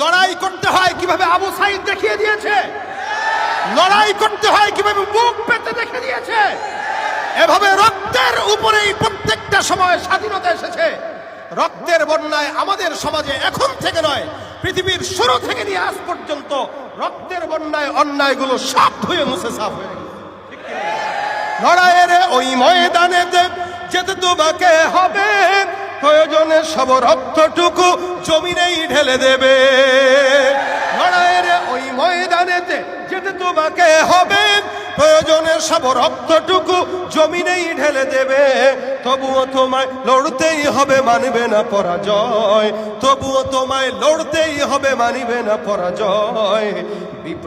লড়াই করতে হয় কীভাবে আবু সাইদ দেখিয়ে দিয়েছে? লড়াই করতে হয় কীভাবে বুক পেতে দেখে দিয়েছে? এভাবে রক্তের উপরেই প্রত্যেকটা সময় স্বাধীনতা এসেছে। রক্তের বন্যায় আমাদের সমাজে এখন থেকে নয়, পৃথিবীর শুরু থেকে নিয়ে আজ পর্যন্ত রক্তের বন্যায় অন্যায়গুলো সব ধুয়ে মুছে সাফ হয়ে লড়াইয়ের ওই ময়দানে যেতে তোমাকে হবে প্রয়োজনে সব রক্তটুকু জমিনেই ঢেলে দেবে। লড়াইয়ের ওই ময়দানেতে যেতে তোমাকে হবে প্রয়োজনে সব রক্তটুকু জমিনেই ঢেলে দেবে। তবুও তোমায় লড়তেই হবে মানবে না পরাজয়, তবুও তোমায় লড়তেই হবে মানিবে না পরাজয়।